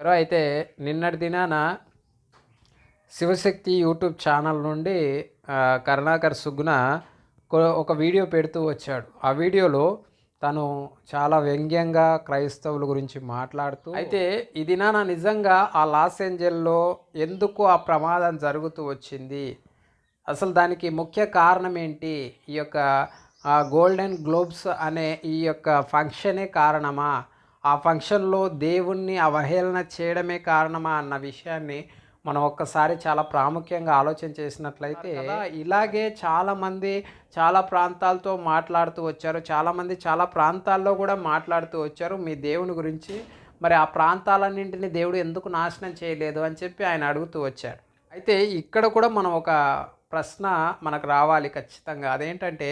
ఎవరో అయితే నిన్నటి దినాన శివశక్తి యూట్యూబ్ ఛానల్ నుండి కరుణాకర్ సుగ్న ఒక వీడియో పెడుతూ వచ్చాడు. ఆ వీడియోలో తను చాలా వ్యంగ్యంగా క్రైస్తవుల గురించి మాట్లాడుతూ అయితే ఈ దినాన నిజంగా ఆ లాస్ ఏంజల్లో ఎందుకు ఆ ప్రమాదం జరుగుతూ వచ్చింది? అసలు దానికి ముఖ్య కారణం ఏంటి? ఈ యొక్క గోల్డెన్ గ్లోబ్స్ అనే ఈ యొక్క ఫంక్షనే కారణమా? ఆ ఫంక్షన్లో దేవుణ్ణి అవహేళన చేయడమే కారణమా అన్న విషయాన్ని మనం ఒక్కసారి చాలా ప్రాముఖ్యంగా ఆలోచన చేసినట్లయితే ఇలాగే చాలామంది చాలా ప్రాంతాలతో మాట్లాడుతూ వచ్చారు. చాలామంది చాలా ప్రాంతాల్లో కూడా మాట్లాడుతూ వచ్చారు. మీ దేవుని గురించి మరి ఆ ప్రాంతాలన్నింటినీ దేవుడు ఎందుకు నాశనం చేయలేదు అని చెప్పి ఆయన అడుగుతూ వచ్చారు. అయితే ఇక్కడ కూడా మనం ఒక ప్రశ్న మనకు రావాలి ఖచ్చితంగా. అదేంటంటే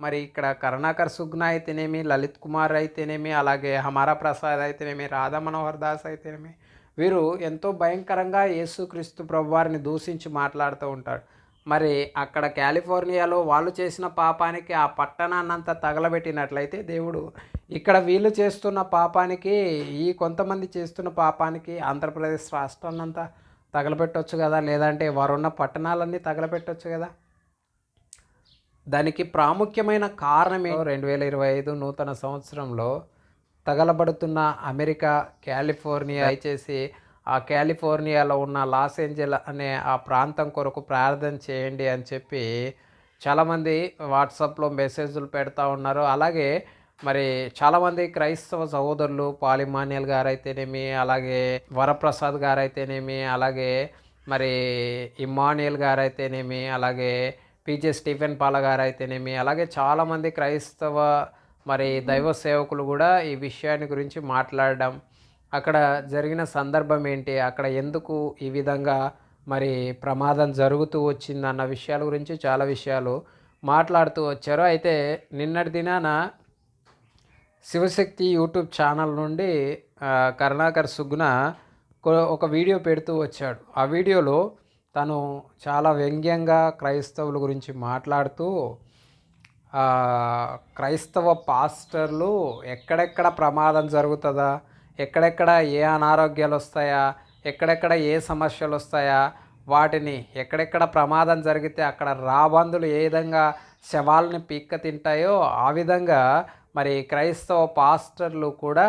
మరి ఇక్కడ కరుణాకర్ సుగ్న అయితేనేమి లలిత్ కుమార్ అయితేనేమి అలాగే హమారా ప్రసాద్ అయితేనేమి రాధా మనోహర్ దాస్ అయితేనేమి వీరు ఎంతో భయంకరంగా యేసుక్రీస్తు ప్రభువారిని దూషించి మాట్లాడుతూ ఉంటాడు మరి అక్కడ కాలిఫోర్నియాలో వాళ్ళు చేసిన పాపానికి ఆ పట్టణాన్నంతా తగలబెట్టినట్లయితే దేవుడు ఇక్కడ వీళ్ళు చేస్తున్న పాపానికి ఈ కొంతమంది చేస్తున్న పాపానికి ఆంధ్రప్రదేశ్ రాష్ట్రాన్నంతా తగలబెట్టవచ్చు కదా లేదంటే వారున్న పట్టణాలన్నీ తగలబెట్టవచ్చు కదా? దానికి ప్రాముఖ్యమైన కారణమే రెండు వేల ఇరవై ఐదు నూతన సంవత్సరంలో తగలబడుతున్న అమెరికా కాలిఫోర్నియా దయచేసి ఆ కాలిఫోర్నియాలో ఉన్న లాస్ ఏంజల్ అనే ఆ ప్రాంతం కొరకు ప్రార్థన చేయండి అని చెప్పి చాలామంది వాట్సాప్లో మెసేజ్లు పెడతా ఉన్నారు. అలాగే మరి చాలామంది క్రైస్తవ సహోదరులు పాలిమాన్యల్ గారు అయితేనేమి అలాగే వరప్రసాద్ గారు అయితేనేమి అలాగే మరి ఇమానియల్ గారు అయితేనేమి అలాగే పీజే స్టీఫెన్ పాల గారు అయితేనేమి అలాగే చాలామంది క్రైస్తవ మరి దైవ సేవకులు కూడా ఈ విషయాన్ని గురించి మాట్లాడడం అక్కడ జరిగిన సందర్భం ఏంటి అక్కడ ఎందుకు ఈ విధంగా మరి ప్రమాదం జరుగుతూ వచ్చింది అన్న విషయాల గురించి చాలా విషయాలు మాట్లాడుతూ వచ్చారు. అయితే నిన్నటి దినాన శివశక్తి యూట్యూబ్ ఛానల్ నుండి కరుణాకర్ సుగ్న ఒక వీడియో పెడుతూ వచ్చాడు. ఆ వీడియోలో తను చాలా వ్యంగ్యంగా క్రైస్తవుల గురించి మాట్లాడుతూ క్రైస్తవ పాస్టర్లు ఎక్కడెక్కడ ప్రమాదం జరుగుతుందా? ఎక్కడెక్కడ ఏ అనారోగ్యాలు వస్తాయా? ఎక్కడెక్కడ ఏ సమస్యలు వస్తాయా? వాటిని ఎక్కడెక్కడ ప్రమాదం జరిగితే అక్కడ రాబందులు ఏ విధంగా శవాలని పీక్క తింటాయో ఆ విధంగా మరి క్రైస్తవ పాస్టర్లు కూడా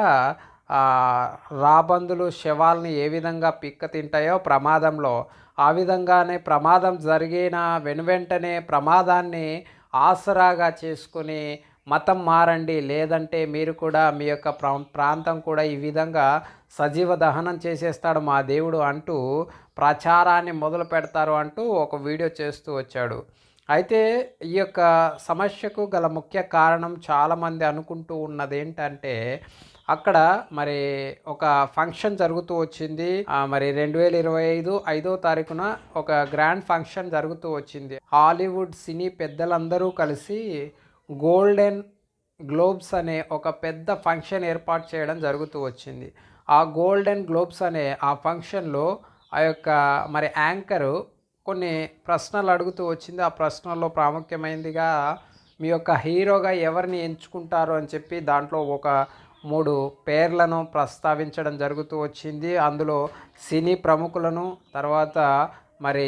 రాబందులు శవాల్ని ఏ విధంగా పిక్క తింటాయో ప్రమాదంలో ఆ విధంగానే ప్రమాదం జరిగిన వెనువెంటనే ప్రమాదాన్ని ఆసరాగా చేసుకుని మతం మారండి లేదంటే మీరు కూడా మీ యొక్క ప్రాంతం కూడా ఈ విధంగా సజీవ దహనం చేసేస్తాడు మా దేవుడు అంటూ ప్రచారాన్ని మొదలు పెడతారు అంటూ ఒక వీడియో చేస్తూ వచ్చాడు. అయితే ఈ యొక్క సమస్యకు గల ముఖ్య కారణం చాలామంది అనుకుంటూ ఉన్నది ఏంటంటే అక్కడ మరి ఒక ఫంక్షన్ జరుగుతూ వచ్చింది. మరి రెండు వేల ఇరవై ఐదు ఐదో తారీఖున ఒక గ్రాండ్ ఫంక్షన్ జరుగుతూ వచ్చింది. హాలీవుడ్ సినీ పెద్దలందరూ కలిసి గోల్డెన్ గ్లోబ్స్ అనే ఒక పెద్ద ఫంక్షన్ ఏర్పాటు చేయడం జరుగుతూ వచ్చింది. ఆ గోల్డెన్ గ్లోబ్స్ అనే ఆ ఫంక్షన్లో ఆ యొక్క మరి యాంకరు కొన్ని ప్రశ్నలు అడుగుతూ వచ్చింది. ఆ ప్రశ్నల్లో ప్రాముఖ్యమైనదిగా మీ యొక్క హీరోగా ఎవరిని ఎంచుకుంటారు అని చెప్పి దాంట్లో ఒక మూడు పేర్లను ప్రస్తావించడం జరుగుతూ వచ్చింది. అందులో సినీ ప్రముఖులను తర్వాత మరి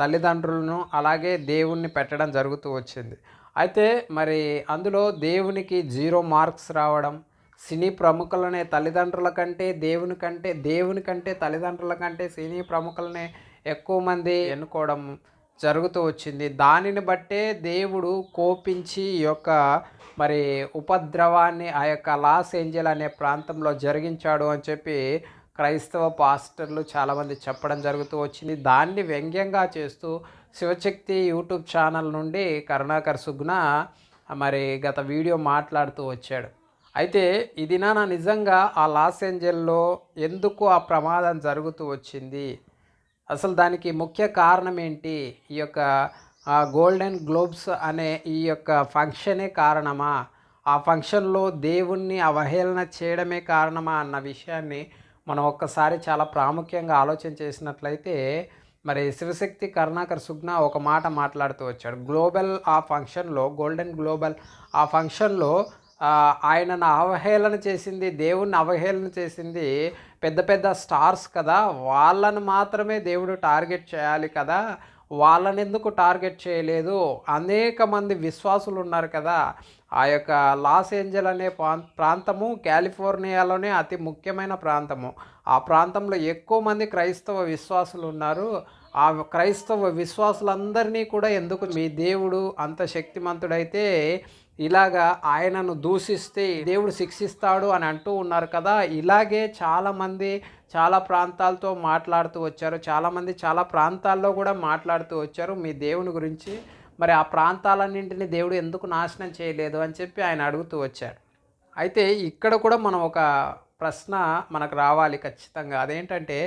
తల్లిదండ్రులను అలాగే దేవుణ్ణి పెట్టడం జరుగుతూ వచ్చింది. అయితే మరి అందులో దేవునికి జీరో మార్క్స్ రావడం సినీ ప్రముఖులనే తల్లిదండ్రుల కంటే దేవుని కంటే దేవుని కంటే తల్లిదండ్రుల కంటే సినీ ప్రముఖులనే ఎక్కువ మంది ఎన్నుకోవడం జరుగుతూ వచ్చింది. దానిని బట్టే దేవుడు కోపించి ఈ యొక్క మరి ఉపద్రవాన్ని ఆ యొక్క లాస్ ఏంజల్ అనే ప్రాంతంలో జరిగించాడు అని చెప్పి క్రైస్తవ పాస్టర్లు చాలామంది చెప్పడం జరుగుతూ వచ్చింది. దాన్ని వ్యంగ్యంగా చేస్తూ శివశక్తి యూట్యూబ్ ఛానల్ నుండి కరుణాకర్ సుగ్న మరి గత వీడియో మాట్లాడుతూ వచ్చాడు. అయితే ఇది నా నిజంగా ఆ లాస్ ఏంజల్లో ఎందుకు ఆ ప్రమాదం జరుగుతూ వచ్చింది? అసలు దానికి ముఖ్య కారణం ఏంటి? ఈ యొక్క గోల్డెన్ గ్లోబ్స్ అనే ఈ యొక్క ఫంక్షనే కారణమా? ఆ ఫంక్షన్లో దేవుణ్ణి అవహేళన చేయడమే కారణమా? అన్న విషయాన్ని మనం ఒక్కసారి చాలా ప్రాముఖ్యంగా ఆలోచన చేసినట్లయితే మరి శివశక్తి కరుణాకర్ సుగ్న ఒక మాట మాట్లాడుతూ వచ్చాడు. గ్లోబల్ ఆ ఫంక్షన్లో గోల్డెన్ గ్లోబల్ ఆ ఫంక్షన్లో ఆయనను అవహేళన చేసింది దేవుణ్ణి అవహేళన చేసింది పెద్ద పెద్ద స్టార్స్ కదా! వాళ్ళను మాత్రమే దేవుడు టార్గెట్ చేయాలి కదా! వాళ్ళని ఎందుకు టార్గెట్ చేయలేదు? అనేక మంది విశ్వాసులు ఉన్నారు కదా. ఆ యొక్క లాస్ ఏంజల్ అనే ప్రాంతము కాలిఫోర్నియాలోనే అతి ముఖ్యమైన ప్రాంతము. ఆ ప్రాంతంలో ఎక్కువ మంది క్రైస్తవ విశ్వాసులు ఉన్నారు. ఆ క్రైస్తవ విశ్వాసులందరినీ కూడా ఎందుకు మీ దేవుడు అంత శక్తిమంతుడైతే ఇలాగా ఆయనను దూషిస్తే దేవుడు శిక్షిస్తాడు అని అంటూ ఉన్నారు కదా. ఇలాగే చాలామంది చాలా ప్రాంతాలతో మాట్లాడుతూ వచ్చారు. చాలామంది చాలా ప్రాంతాల్లో కూడా మాట్లాడుతూ వచ్చారు మీ దేవుని గురించి. మరి ఆ ప్రాంతాలన్నింటినీ దేవుడు ఎందుకు నాశనం చేయలేదు అని చెప్పి ఆయన అడుగుతూ వచ్చారు అయితే ఇక్కడ కూడా మనం ఒక ప్రశ్న మనకు రావాలి ఖచ్చితంగా. అదేంటంటే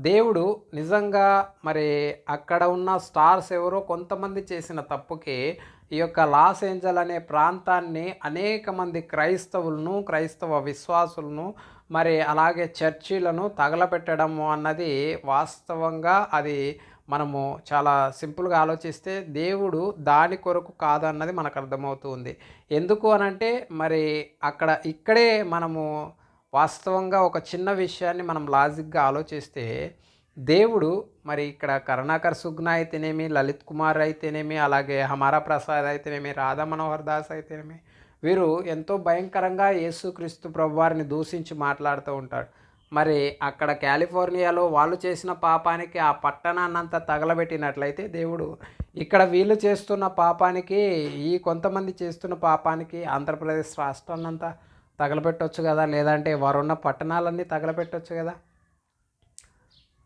దేవుడు నిజంగా మరి అక్కడ ఉన్న స్టార్స్ ఎవరో కొంతమంది చేసిన తప్పుకి ఈ యొక్క లాస్ ఏంజల్ అనే ప్రాంతాన్ని అనేక మంది క్రైస్తవులను క్రైస్తవ విశ్వాసులను మరి అలాగే చర్చిలను తగలపెట్టడము అన్నది వాస్తవంగా అది మనము చాలా సింపుల్గా ఆలోచిస్తే దేవుడు దాని కొరకు కాదన్నది మనకు అర్థమవుతుంది ఎందుకు అనంటే మరి అక్కడ ఇక్కడే మనము వాస్తవంగా ఒక చిన్న విషయాన్ని మనం లాజిక్గా ఆలోచిస్తే దేవుడు మరి ఇక్కడ కరుణాకర్ సుగ్న అయితేనేమి లలిత్ కుమార్ అయితేనేమి అలాగే హమారా ప్రసాద్ అయితేనేమి రాధా మనోహర్ దాస్ అయితేనేమి వీరు ఎంతో భయంకరంగా యేసుక్రీస్తు ప్రభువారిని దూషించి మాట్లాడుతూ ఉంటాడు మరి అక్కడ కాలిఫోర్నియాలో వాళ్ళు చేసిన పాపానికి ఆ పట్టణాన్నంతా తగలబెట్టినట్లయితే దేవుడు ఇక్కడ వీళ్ళు చేస్తున్న పాపానికి ఈ కొంతమంది చేస్తున్న పాపానికి ఆంధ్రప్రదేశ్ రాష్ట్రాన్నంతా తగలపెట్టవచ్చు కదా? లేదంటే వారున్న పట్టణాలన్నీ తగలపెట్టవచ్చు కదా?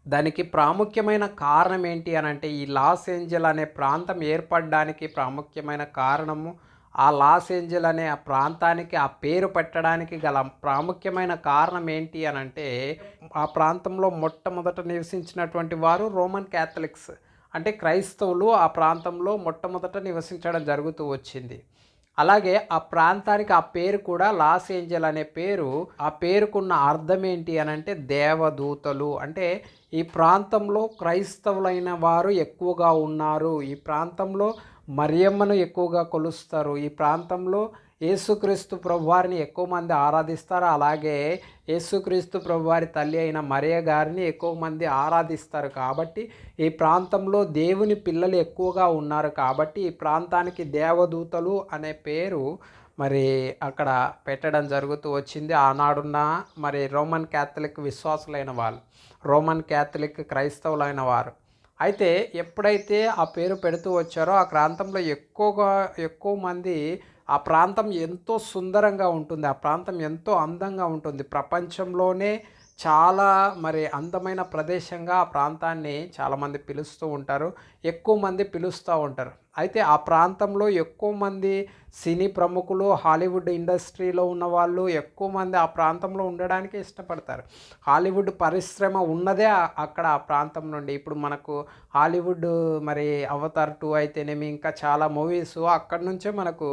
దానికి ప్రాముఖ్యమైన కారణం ఏంటి అని అంటే ఈ లాస్ ఏంజల్ అనే ప్రాంతం ఏర్పడడానికి ప్రాముఖ్యమైన కారణము ఆ లాస్ ఏంజల్ అనే ఆ ప్రాంతానికి ఆ పేరు పెట్టడానికి గల ప్రాముఖ్యమైన కారణం ఏంటి అని అంటే ఆ ప్రాంతంలో మొట్టమొదట నివసించినటువంటి వారు రోమన్ క్యాథలిక్స్. అంటే క్రైస్తవులు ఆ ప్రాంతంలో మొట్టమొదట నివసించడం జరుగుతూ వచ్చింది. అలాగే ఆ ప్రాంతానికి ఆ పేరు కూడా లాస్ ఏంజల్ అనే పేరు ఆ పేరుకున్న అర్థం ఏంటి అని అంటే దేవదూతలు. అంటే ఈ ప్రాంతంలో క్రైస్తవులైన వారు ఎక్కువగా ఉన్నారు. ఈ ప్రాంతంలో మరియమ్మను ఎక్కువగా కొలుస్తారు. ఈ ప్రాంతంలో యేసుక్రీస్తు ప్రభువారిని ఎక్కువ మంది ఆరాధిస్తారు? అలాగే యేసుక్రీస్తు ప్రభువారి తల్లి అయిన మరియ గారిని ఎక్కువ మంది ఆరాధిస్తారు. కాబట్టి ఈ ప్రాంతంలో దేవుని పిల్లలు ఎక్కువగా ఉన్నారు. కాబట్టి ఈ ప్రాంతానికి దేవదూతలు అనే పేరు మరి అక్కడ పెట్టడం జరుగుతూ వచ్చింది. ఆనాడున్న మరి రోమన్ క్యాథలిక్ విశ్వాసులైన వాళ్ళు రోమన్ క్యాథలిక్ క్రైస్తవులైన వారు. అయితే ఎప్పుడైతే ఆ పేరు పెడుతూ వచ్చారో ఆ ప్రాంతంలో ఎక్కువగా ఎక్కువ మంది ఆ ప్రాంతం ఎంతో సుందరంగా ఉంటుంది ఆ ప్రాంతం ఎంతో అందంగా ఉంటుంది. ప్రపంచంలోనే చాలా మరి అందమైన ప్రదేశంగా ఆ ప్రాంతాన్ని చాలామంది పిలుస్తూ ఉంటారు ఎక్కువ మంది పిలుస్తూ ఉంటారు. అయితే ఆ ప్రాంతంలో ఎక్కువ మంది సినీ ప్రముఖులు హాలీవుడ్ ఇండస్ట్రీలో ఉన్న వాళ్ళు ఎక్కువ మంది ఆ ప్రాంతంలో ఉండడానికి ఇష్టపడతారు. హాలీవుడ్ పరిశ్రమ ఉన్నదే అక్కడ ఆ ప్రాంతం నుండి. ఇప్పుడు మనకు హాలీవుడ్ మరి అవతార్ టూ అయితేనేమి ఇంకా చాలా మూవీస్ అక్కడి నుంచే మనకు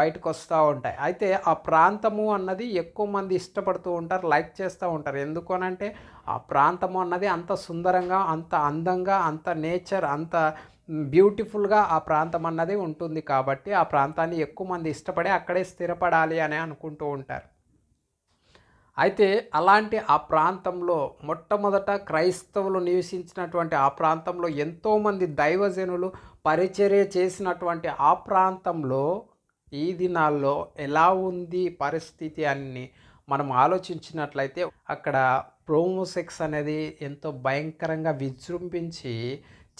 బయటకు వస్తూ ఉంటాయి. అయితే ఆ ప్రాంతము అన్నది ఎక్కువ మంది ఇష్టపడుతూ ఉంటారు లైక్ చేస్తూ ఉంటారు. ఎందుకు అనంటే ఆ ప్రాంతము అన్నది అంత సుందరంగా అంత అందంగా అంత నేచర్ అంత బ్యూటిఫుల్గా ఆ ప్రాంతం అన్నది ఉంటుంది కాబట్టి ఆ ప్రాంతాన్ని ఎక్కువ మంది ఇష్టపడి అక్కడే స్థిరపడాలి అని అనుకుంటూ ఉంటారు. అయితే అలాంటి ఆ ప్రాంతంలో మొట్టమొదట క్రైస్తవులు నివసించినటువంటి ఆ ప్రాంతంలో ఎంతోమంది దైవజనులు పరిచర్య చేసినటువంటి ఆ ప్రాంతంలో ఈ దినాల్లో ఎలా ఉంది పరిస్థితి అని మనం ఆలోచించినట్లయితే అక్కడ ప్రోమోసెక్స్ అనేది ఎంతో భయంకరంగా విజృంభించి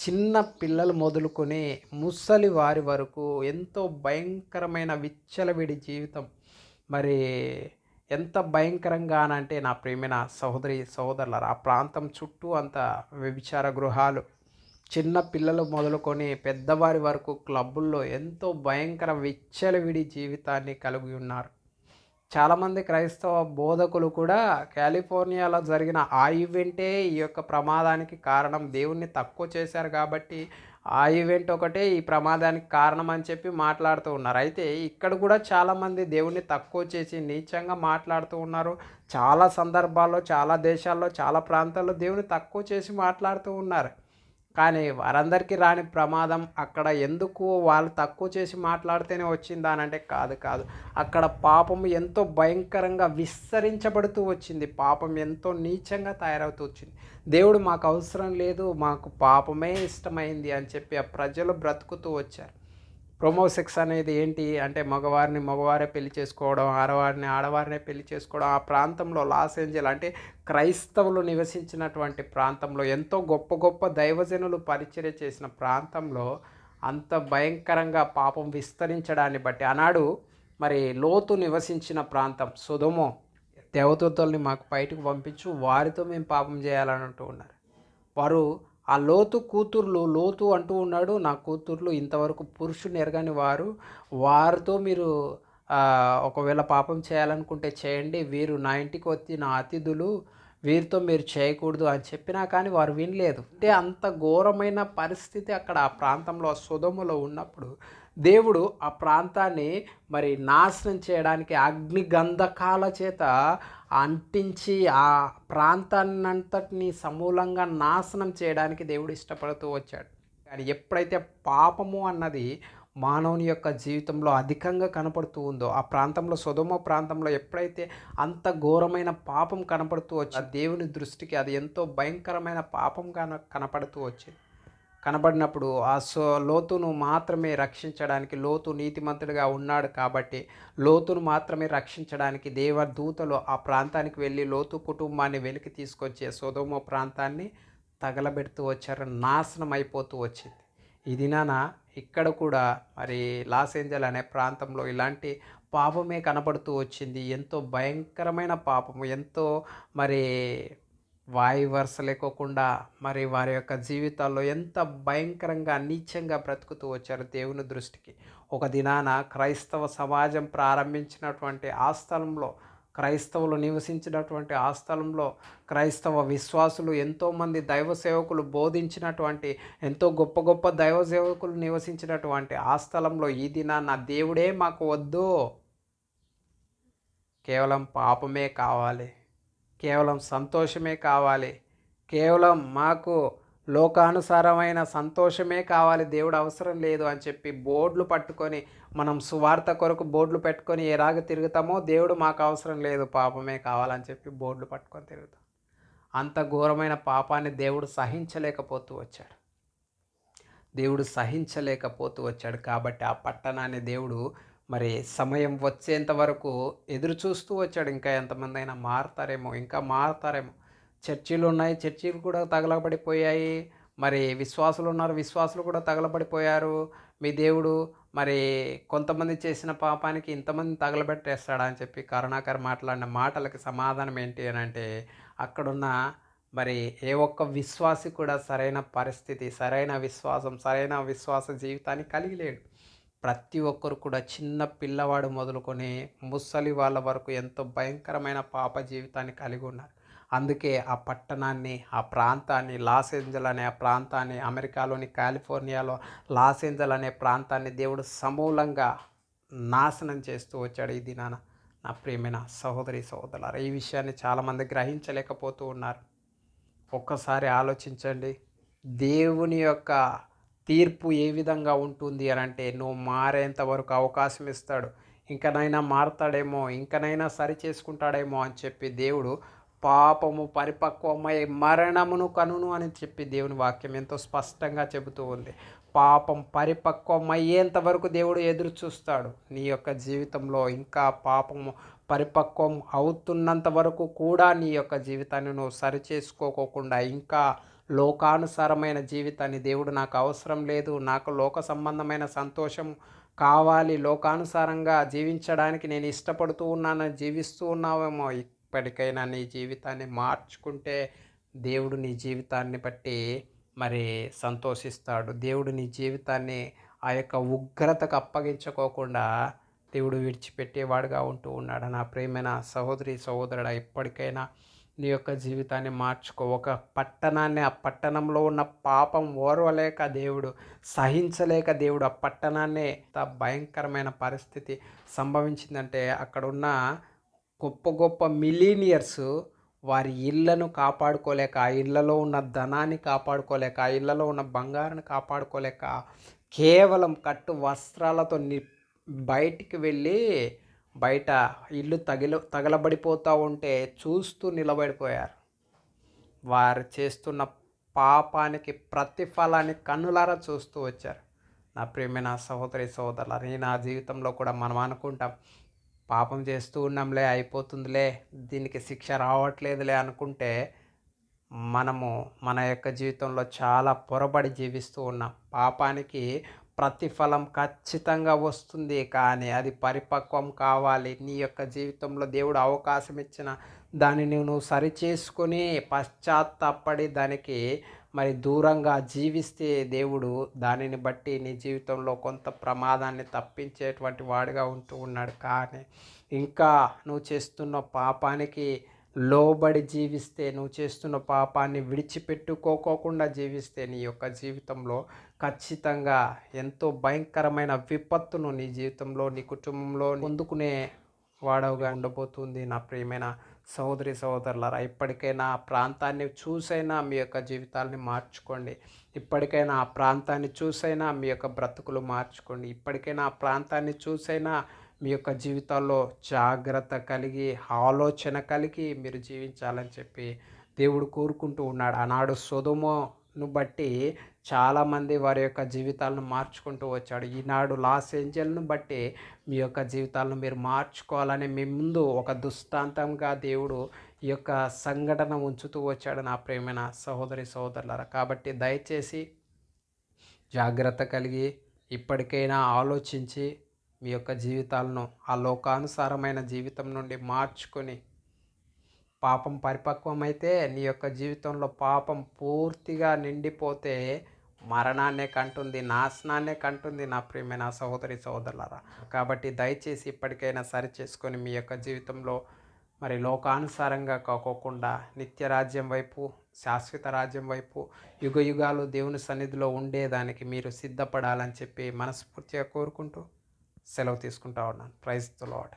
చిన్న పిల్లలు మొదలుకొని ముసలి వారి వరకు ఎంతో భయంకరమైన విచ్చలవిడి జీవితం. మరి ఎంత భయంకరంగానంటే నా ప్రేమైన సహోదరి సహోదరులారు ఆ ప్రాంతం చుట్టూ అంత వ్యభిచార గృహాలు. చిన్న పిల్లలు మొదలుకొని పెద్దవారి వరకు క్లబ్బుల్లో ఎంతో భయంకర విచ్చలవిడి జీవితాన్ని కలిగి ఉన్నారు. చాలామంది క్రైస్తవ బోధకులు కూడా కాలిఫోర్నియాలో జరిగిన ఆ ఈవెంటే ఈ యొక్క ప్రమాదానికి కారణం. దేవుణ్ణి తక్కువ చేశారు కాబట్టి ఆ ఈవెంట్ ఒకటే ఈ ప్రమాదానికి కారణం అని చెప్పి మాట్లాడుతూ ఉన్నారు. అయితే ఇక్కడ కూడా చాలామంది దేవుణ్ణి తక్కువ చేసి నీచంగా మాట్లాడుతూ ఉన్నారు. చాలా సందర్భాల్లో చాలా దేశాల్లో చాలా ప్రాంతాల్లో దేవుని తక్కువ చేసి మాట్లాడుతూ ఉన్నారు. కానీ వారందరికీ రాని ప్రమాదం అక్కడ ఎందుకు వాళ్ళు తక్కువ చేసి మాట్లాడితేనే వచ్చిందా అని అంటే కాదు కాదు. అక్కడ పాపం ఎంతో భయంకరంగా విస్తరించబడుతూ వచ్చింది. పాపం ఎంతో నీచంగా తయారవుతూ వచ్చింది. దేవుడు మాకు అవసరం లేదు మాకు పాపమే ఇష్టమైంది అని చెప్పి ఆ ప్రజలు బ్రతుకుతూ వచ్చారు. ప్రొమోసెక్స్ అనేది ఏంటి? అంటే మగవారిని మగవారే పెళ్ళి చేసుకోవడం ఆడవారిని ఆడవారినే పెళ్ళి చేసుకోవడం ఆ ప్రాంతంలో లాస్ ఏంజల్ అంటే క్రైస్తవులు నివసించినటువంటి ప్రాంతంలో ఎంతో గొప్ప గొప్ప దైవజనులు పరిచర్య చేసిన ప్రాంతంలో అంత భయంకరంగా పాపం విస్తరించడాన్ని బట్టి ఆనాడు మరి లోతు నివసించిన ప్రాంతం సుధమో దేవదూతల్ని మాకు బయటకు పంపించు వారితో మేము పాపం చేయాలని అంటూ ఉన్నారు. వారు ఆ లోతు కూతుర్లు లోతు అంటూ ఉన్నాడు. నా కూతుర్లు ఇంతవరకు పురుషుని ఎరగని వారు. వారితో మీరు ఒకవేళ పాపం చేయాలనుకుంటే చేయండి. వీరు నా ఇంటికి వచ్చి నా అతిథులు వీరితో మీరు చేయకూడదు అని చెప్పినా కానీ వారు వినలేదు. అంటే అంత ఘోరమైన పరిస్థితి అక్కడ ఆ ప్రాంతంలో సుధములో ఉన్నప్పుడు దేవుడు ఆ ప్రాంతాన్ని మరి నాశనం చేయడానికి అగ్ని గంధకాల చేత అంటించి ఆ ప్రాంతాన్నంతటిని సమూలంగా నాశనం చేయడానికి దేవుడు ఇష్టపడుతూ వచ్చాడు. కానీ ఎప్పుడైతే పాపము అన్నది మానవుని యొక్క జీవితంలో అధికంగా కనపడుతూ ఉందో ఆ ప్రాంతంలో సుధమ ప్రాంతంలో ఎప్పుడైతే అంత ఘోరమైన పాపం కనపడుతూ వచ్చి దేవుని దృష్టికి అది ఎంతో భయంకరమైన పాపం కన కనపడుతూ వచ్చింది. కనబడినప్పుడు ఆ సో లోతును మాత్రమే రక్షించడానికి లోతు నీతిమంతుడిగా ఉన్నాడు కాబట్టి లోతును మాత్రమే రక్షించడానికి దేవదూతలు ఆ ప్రాంతానికి వెళ్ళి లోతు కుటుంబాన్ని వెలికి తీసుకొచ్చే సోదోమ ప్రాంతాన్ని తగలబెడుతూ వచ్చారు. నాశనం అయిపోతూ వచ్చింది. ఇది నాన్న ఇక్కడ కూడా మరి లాస్ ఏంజల్ అనే ప్రాంతంలో ఇలాంటి పాపమే కనబడుతూ వచ్చింది. ఎంతో భయంకరమైన పాపము. ఎంతో మరి వాయు వరుస లేకోకుండా మరి వారి యొక్క జీవితాల్లో ఎంత భయంకరంగా నీచంగా బ్రతుకుతూ వచ్చారు దేవుని దృష్టికి. ఒక దినాన క్రైస్తవ సమాజం ప్రారంభించినటువంటి ఆ స్థలంలో క్రైస్తవులు నివసించినటువంటి ఆ స్థలంలో క్రైస్తవ విశ్వాసులు ఎంతోమంది దైవ సేవకులు బోధించినటువంటి ఎంతో గొప్ప గొప్ప దైవ సేవకులు నివసించినటువంటి ఆ స్థలంలో ఈ దినాన దేవుడే మాకు వద్దు. కేవలం పాపమే కావాలి. కేవలం సంతోషమే కావాలి. కేవలం మాకు లోకానుసారమైన సంతోషమే కావాలి. దేవుడు అవసరం లేదు అని చెప్పి బోర్డులు పట్టుకొని మనం సువార్త కొరకు బోర్డులు పెట్టుకొని ఎలాగ తిరుగుతామో దేవుడు మాకు అవసరం లేదు. పాపమే కావాలని చెప్పి బోర్డులు పట్టుకొని తిరుగుతాం. అంత ఘోరమైన పాపాన్ని దేవుడు సహించలేకపోతూ వచ్చాడు. దేవుడు సహించలేకపోతూ వచ్చాడు. కాబట్టి ఆ పట్టణాన్ని దేవుడు మరి సమయం వచ్చేంత వరకు ఎదురు చూస్తూ వచ్చాడు. ఇంకా ఎంతమంది అయినా మారతారేమో ఇంకా మారతారేమో. చర్చిలు ఉన్నాయి చర్చిలు కూడా తగలబడిపోయాయి. మరి విశ్వాసులు ఉన్నారు విశ్వాసులు కూడా తగలబడిపోయారు. మీ దేవుడు మరి కొంతమంది చేసిన పాపానికి ఇంతమంది తగలబెట్టేస్తాడా అని చెప్పి కరుణాకర్ మాట్లాడిన మాటలకి సమాధానం ఏంటి అని అంటే అక్కడున్న మరి ఏ ఒక్క విశ్వాసి కూడా సరైన పరిస్థితి సరైన విశ్వాసం సరైన విశ్వాస జీవితాన్ని కలిగి లేడు. ప్రతి ఒక్కరు కూడా చిన్న పిల్లవాడు మొదలుకొని ముసలి వాళ్ళ వరకు ఎంతో భయంకరమైన పాప జీవితాన్ని కలిగి ఉన్నారు. అందుకే ఆ పట్టణాన్ని ఆ ప్రాంతాన్ని లాస్ ఏంజల్ అనే ఆ ప్రాంతాన్ని అమెరికాలోని కాలిఫోర్నియాలో లాస్ ఏంజల్ అనే ప్రాంతాన్ని దేవుడు సమూలంగా నాశనం చేస్తూ వచ్చాడు ఈ దినాన. నా ప్రియమైన సహోదరి సహోదరులారా ఈ విషయాన్ని చాలామంది గ్రహించలేకపోతూ ఉన్నారు. ఒక్కసారి ఆలోచించండి. దేవుని యొక్క తీర్పు ఏ విధంగా ఉంటుంది అని అంటే నువ్వు మారేంత వరకు అవకాశం ఇస్తాడు. ఇంకనైనా మారతాడేమో ఇంకనైనా సరి చేసుకుంటాడేమో అని చెప్పి దేవుడు పాపము పరిపక్వమై మరణమును కనును అని చెప్పి దేవుని వాక్యం ఎంతో స్పష్టంగా చెబుతూ ఉంది. పాపం పరిపక్వమయ్యేంత వరకు దేవుడు ఎదురు చూస్తాడు. నీ యొక్క జీవితంలో ఇంకా పాపము పరిపక్వం అవుతున్నంత వరకు కూడా నీ యొక్క జీవితాన్ని నువ్వు సరిచేసుకోకోకుండా ఇంకా లోకానుసారమైన జీవితాన్ని దేవుడు నాకు అవసరం లేదు. నాకు లోక సంబంధమైన సంతోషం కావాలి. లోకానుసారంగా జీవించడానికి నేను ఇష్టపడుతూ ఉన్నాను జీవిస్తూ ఉన్నావేమో. ఇప్పటికైనా నీ జీవితాన్ని మార్చుకుంటే దేవుడు నీ జీవితాన్ని బట్టి మరి సంతోషిస్తాడు. దేవుడు నీ జీవితాన్ని ఆ యొక్క ఉగ్రతకు అప్పగించుకోకుండా దేవుడు విడిచిపెట్టేవాడుగా ఉంటూ ఉన్నాడు. నా ప్రేమైన సహోదరి సహోదరుడా ఇప్పటికైనా నీ యొక్క జీవితాన్ని మార్చుకో. ఒక పట్టణాన్ని ఆ పట్టణంలో ఉన్న పాపం ఓర్వలేక దేవుడు సహించలేక దేవుడు ఆ పట్టణాన్ని భయంకరమైన పరిస్థితి సంభవించిందంటే అక్కడ ఉన్న గొప్ప గొప్ప మిలీనియర్స్ వారి ఇళ్ళను కాపాడుకోలేక ఆ ఇళ్ళలో ఉన్న ధనాన్ని కాపాడుకోలేక ఆ ఇళ్ళలో ఉన్న బంగారాన్ని కాపాడుకోలేక కేవలం కట్టు వస్త్రాలతో ని బయటికి వెళ్ళి బయట ఇల్లు తగిల తగలబడిపోతూ ఉంటే చూస్తూ నిలబడిపోయారు. వారు చేస్తున్న పాపానికి ప్రతిఫలాన్ని కన్నులారా చూస్తూ వచ్చారు. నా ప్రియమైన సహోదరి సహోదరులని నా జీవితంలో కూడా మనం అనుకుంటాం పాపం చేస్తూ ఉన్నాంలే అయిపోతుందిలే దీనికి శిక్ష రావట్లేదులే అనుకుంటే మనము మన యొక్క జీవితంలో చాలా పొరబడి జీవిస్తూ ఉన్నాం. పాపానికి ప్రతిఫలం ఖచ్చితంగా వస్తుంది కానీ అది పరిపక్వం కావాలి. నీ యొక్క జీవితంలో దేవుడు అవకాశం ఇచ్చిన దానిని నువ్వు సరిచేసుకొని పశ్చాత్తాపడి దానికి మరి దూరంగా జీవిస్తే దేవుడు దానిని బట్టి నీ జీవితంలో కొంత ప్రమాదాన్ని తప్పించేటువంటి వాడిగా ఉంటూ ఉన్నాడు. కానీ ఇంకా నువ్వు చేస్తున్న పాపానికి లోబడి జీవిస్తే నువ్వు చేస్తున్న పాపాన్ని విడిచిపెట్టుకోకోకుండా జీవిస్తే నీ యొక్క జీవితంలో ఖచ్చితంగా ఎంతో భయంకరమైన విపత్తును నీ జీవితంలో నీ కుటుంబంలో పొందుకునే వాడవుగా ఉండబోతుంది నా ప్రియమైన సహోదరి సహోదరులారా. ఇప్పటికైనా ఆ ప్రాంతాన్ని చూసైనా మీ యొక్క జీవితాలని మార్చుకోండి. ఇప్పటికైనా ఆ ప్రాంతాన్ని చూసైనా మీ యొక్క బ్రతుకులు మార్చుకోండి. ఇప్పటికైనా ఆ ప్రాంతాన్ని చూసైనా మీ యొక్క జీవితాల్లో జాగ్రత్త కలిగి ఆలోచన కలిగి మీరు జీవించాలని చెప్పి దేవుడు కోరుకుంటూ ఉన్నాడు. ఆనాడు సొదుమోను బట్టి చాలామంది వారి యొక్క జీవితాలను మార్చుకుంటూ వచ్చాడు. ఈనాడు లాస్ ఏంజల్ను బట్టి మీ యొక్క జీవితాలను మీరు మార్చుకోవాలని మీ ముందు ఒక దుష్టాంతంగా దేవుడు ఈ యొక్క సంఘటన ఉంచుతూ వచ్చాడు నా ప్రేమైన సహోదరి సహోదరులారా. కాబట్టి దయచేసి జాగ్రత్త కలిగి ఇప్పటికైనా ఆలోచించి మీ యొక్క జీవితాలను ఆ లోకానుసారమైన జీవితం నుండి మార్చుకొని పాపం పరిపక్వమైతే నీ యొక్క జీవితంలో పాపం పూర్తిగా నిండిపోతే మరణాన్నే కంటుంది నాశనాన్నే కంటుంది నా ప్రియమైన సహోదరి సహోదరులారా. కాబట్టి దయచేసి ఇప్పటికైనా సరి చేసుకొని మీ యొక్క జీవితంలో మరి లోకానుసారంగా కాకోకుండా నిత్య రాజ్యం వైపు శాశ్వత రాజ్యం వైపు యుగ యుగాలు దేవుని సన్నిధిలో ఉండేదానికి మీరు సిద్ధపడాలని చెప్పి మనస్ఫూర్తిగా కోరుకుంటూ సెలవు తీసుకుంటా ఉన్నాను. Praise the lord